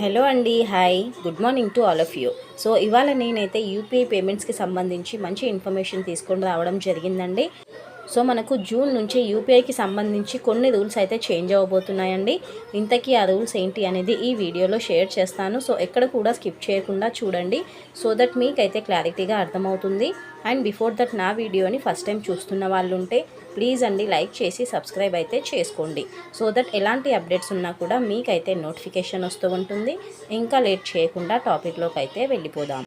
Hello అండి hi. Good morning to all of you. So ఇవాళ నేనైతే యూపీఐ పేమెంట్స్కి సంబంధించి మంచి ఇన్ఫర్మేషన్ తీసుకొని రావడం జరిగిందండి. సో మనకు జూన్ నుంచి యూపీఐకి సంబంధించి కొన్ని రూల్స్ అయితే చేంజ్ అవ్వబోతున్నాయండి. ఇంతకీ ఆ రూల్స్ ఏంటి అనేది ఈ వీడియోలో షేర్ చేస్తాను. సో ఎక్కడ కూడా స్కిప్ చేయకుండా చూడండి. సో దట్ మీకైతే క్లారిటీగా అర్థమవుతుంది. అండ్ బిఫోర్ దట్ నా వీడియోని ఫస్ట్ టైం చూస్తున్న వాళ్ళు ఉంటే ప్లీజ్ అండి లైక్ చేసి సబ్స్క్రైబ్ అయితే చేసుకోండి. సో దట్ ఎలాంటి అప్డేట్స్ ఉన్నా కూడా మీకైతే నోటిఫికేషన్ వస్తూ ఉంటుంది. ఇంకా లేట్ చేయకుండా టాపిక్లోకి అయితే వెళ్ళిపోదాం.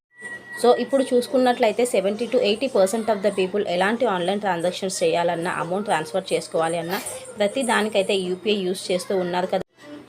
సో ఇప్పుడు చూసుకున్నట్లయితే seventy to eighty percent of the people ఎలాంటి ఆన్లైన్ ట్రాన్సాక్షన్స్ చేయాలన్నా అమౌంట్ ట్రాన్స్ఫర్ చేసుకోవాలి అన్నా ప్రతి దానికైతే యూపీఐ యూస్ చేస్తూ ఉన్నారు కదా.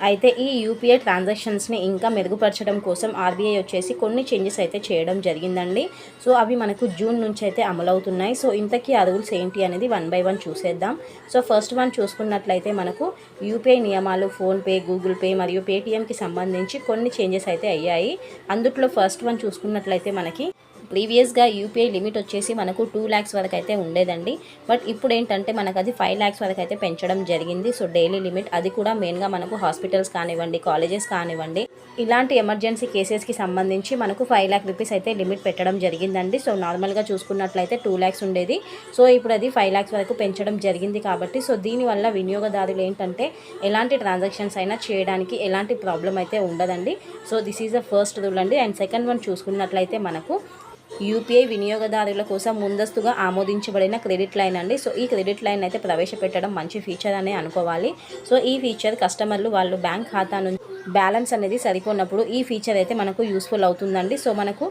అయితే ఈ యూపీఐ ట్రాన్సాక్షన్స్ని ఇంకా మెరుగుపరచడం కోసం ఆర్బీఐ వచ్చేసి కొన్ని చేంజెస్ అయితే చేయడం జరిగిందండి. సో అవి మనకు జూన్ నుంచి అయితే అమలవుతున్నాయి. సో ఇంతకీ ఆ రూల్స్ ఏంటి అనేది వన్ బై వన్ చూసేద్దాం. సో ఫస్ట్ వన్ చూసుకున్నట్లయితే మనకు యూపీఐ నియమాలు ఫోన్పే గూగుల్ పే మరియు పేటిఎంకి సంబంధించి కొన్ని చేంజెస్ అయితే అయ్యాయి. అందుట్లో ఫస్ట్ వన్ చూసుకున్నట్లయితే మనకి ప్రీవియస్గా యూపీఐ లిమిట్ వచ్చేసి మనకు టూ ల్యాక్స్ వరకు అయితే ఉండేదండి. బట్ ఇప్పుడు ఏంటంటే మనకు అది ఫైవ్ ల్యాక్స్ వరకు అయితే పెంచడం జరిగింది. సో డైలీ లిమిట్ అది కూడా మెయిన్గా మనకు హాస్పిటల్స్ కానివ్వండి కాలేజెస్ కానివ్వండి ఇలాంటి ఎమర్జెన్సీ కేసెస్కి సంబంధించి మనకు ఫైవ్ ల్యాక్ రూపీస్ అయితే లిమిట్ పెట్టడం జరిగిందండి. సో నార్మల్గా చూసుకున్నట్లయితే టూ ల్యాక్స్ ఉండేది. సో ఇప్పుడు అది ఫైవ్ ల్యాక్స్ వరకు పెంచడం జరిగింది కాబట్టి సో దీనివల్ల వినియోగదారులు ఏంటంటే ఎలాంటి ట్రాన్సాక్షన్స్ అయినా చేయడానికి ఎలాంటి ప్రాబ్లం అయితే ఉండదండి. So this is the first rule అండి. అండ్ సెకండ్ వన్ చూసుకున్నట్లయితే మనకు యూపీఐ వినియోగదారుల కోసం ముందస్తుగా ఆమోదించబడిన క్రెడిట్ లైన్ అండి. సో ఈ క్రెడిట్ లైన్ అయితే ప్రవేశపెట్టడం మంచి ఫీచర్ అనే అనుకోవాలి. సో ఈ ఫీచర్ కస్టమర్లు వాళ్ళు బ్యాంక్ ఖాతా నుంచి బ్యాలెన్స్ అనేది సరిపోయినప్పుడు ఈ ఫీచర్ అయితే మనకు యూస్ఫుల్ అవుతుందండి. సో మనకు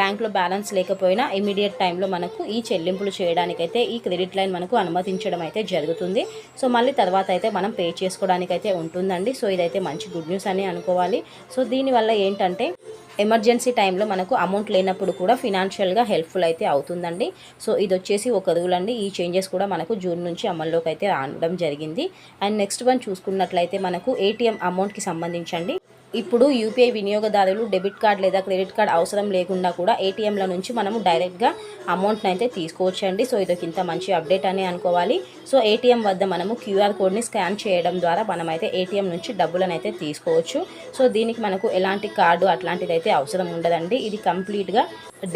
బ్యాంక్లో బ్యాలెన్స్ లేకపోయినా ఇమీడియట్ టైంలో మనకు ఈ చెల్లింపులు చేయడానికైతే ఈ క్రెడిట్ లైన్ మనకు అనుమతించడం అయితే జరుగుతుంది. సో మళ్ళీ తర్వాత అయితే మనం పే చేసుకోవడానికి అయితే ఉంటుందండి. సో ఇదైతే మంచి గుడ్ న్యూస్ అని అనుకోవాలి. సో దీనివల్ల ఏంటంటే ఎమర్జెన్సీ టైంలో మనకు అమౌంట్ లేనప్పుడు కూడా ఫినాన్షియల్గా హెల్ప్ఫుల్ అయితే అవుతుందండి. సో ఇది వచ్చేసి ఒక రూల్ అండి ఈ చేంజెస్ కూడా మనకు జూన్ నుంచి అమల్లోకి అయితే రావడం జరిగింది. అండ్ నెక్స్ట్ వన్ చూసుకున్నట్లయితే మనకు ఏటీఎం అమౌంట్కి సంబంధించండి ఇప్పుడు యూపీఐ వినియోగదారులు డెబిట్ కార్డ్ లేదా క్రెడిట్ కార్డ్ అవసరం లేకుండా కూడా ఏటీఎంల నుంచి మనము డైరెక్ట్గా అమౌంట్ని అయితే తీసుకోవచ్చండి. సో ఇది ఇంత మంచి అప్డేట్ అని అనుకోవాలి. సో ఏటీఎం వద్ద మనము క్యూఆర్ కోడ్ని స్కాన్ చేయడం ద్వారా మనమైతే ఏటీఎం నుంచి డబ్బులను అయితే తీసుకోవచ్చు. సో దీనికి మనకు ఎలాంటి కార్డు అట్లాంటిది అయితే అవసరం ఉండదండి. ఇది కంప్లీట్గా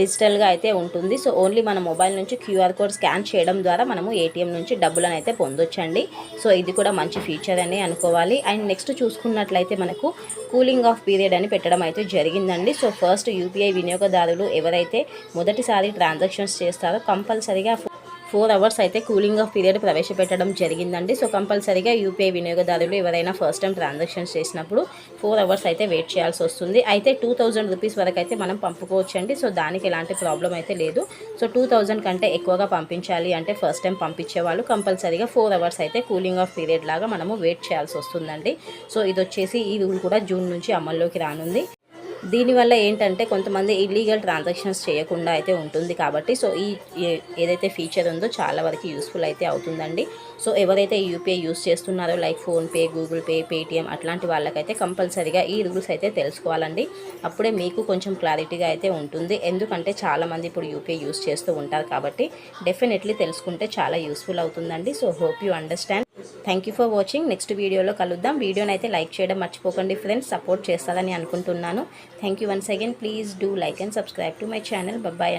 డిజిటల్గా అయితే ఉంటుంది. సో ఓన్లీ మన మొబైల్ నుంచి క్యూఆర్ కోడ్ స్కాన్ చేయడం ద్వారా మనము ఏటీఎం నుంచి డబ్బులను అయితే పొందొచ్చండి. సో ఇది కూడా మంచి ఫీచర్ అని అనుకోవాలి. అండ్ నెక్స్ట్ చూసుకున్నట్లయితే మనకు కూలింగ్ ఆఫ్ పీరియడ్ అని పెట్టడం అయితే జరిగిందండి. సో ఫస్ట్ యూపీఐ వినియోగదారులు ఎవరైతే మొదటిసారి ట్రాన్సాక్షన్స్ చేస్తారో కంపల్సరీగా ఫోర్ అవర్స్ అయితే కూలింగ్ ఆఫ్ పీరియడ్ ప్రవేశపెట్టడం జరిగిందండి. సో కంపల్సరీగా యూపీఐ వినియోగదారులు ఎవరైనా ఫస్ట్ టైం ట్రాన్సాక్షన్స్ చేసినప్పుడు ఫోర్ అవర్స్ అయితే వెయిట్ చేయాల్సి వస్తుంది. అయితే టూ థౌజండ్ రూపీస్ వరకు అయితే మనం పంపుకోవచ్చండి. సో దానికి ఎలాంటి ప్రాబ్లం అయితే లేదు. సో టూ థౌజండ్ కంటే ఎక్కువగా పంపించాలి అంటే ఫస్ట్ టైం పంపించే వాళ్ళు కంపల్సరీగా ఫోర్ అవర్స్ అయితే కూలింగ్ ఆఫ్ పీరియడ్ లాగా మనము వెయిట్ చేయాల్సి వస్తుందండి. సో ఇది వచ్చేసి ఈ రూల్ కూడా జూన్ నుంచి అమల్లోకి రానుంది. దీనివల్ల ఏంటంటే కొంతమంది ఇల్లీగల్ ట్రాన్సాక్షన్స్ చేయకుండా అయితే ఉంటుంది కాబట్టి సో ఈ ఏదైతే ఫీచర్ ఉందో చాలా వరకు యూస్ఫుల్ అయితే అవుతుందండి. సో ఎవరైతే యూపీఐ యూస్ చేస్తున్నారో like PhonePe Google Pay Paytm అట్లాంటి వాళ్ళకైతే కంపల్సరీగా ఈ రూల్స్ అయితే తెలుసుకోవాలండి. అప్పుడే మీకు కొంచెం క్లారిటీగా అయితే ఉంటుంది. ఎందుకంటే చాలామంది ఇప్పుడు యూపీఐ యూస్ చేస్తూ ఉంటారు కాబట్టి డెఫినెట్లీ తెలుసుకుంటే చాలా యూస్ఫుల్ అవుతుందండి. So hope you understand thank you for watching next వీడియోలో కలుద్దాం. వీడియోని అయితే లైక్ చేయడం మర్చిపోకండి ఫ్రెండ్స్. సపోర్ట్ చేస్తారని అనుకుంటున్నాను. Thank you once again please do like and subscribe to my channel bye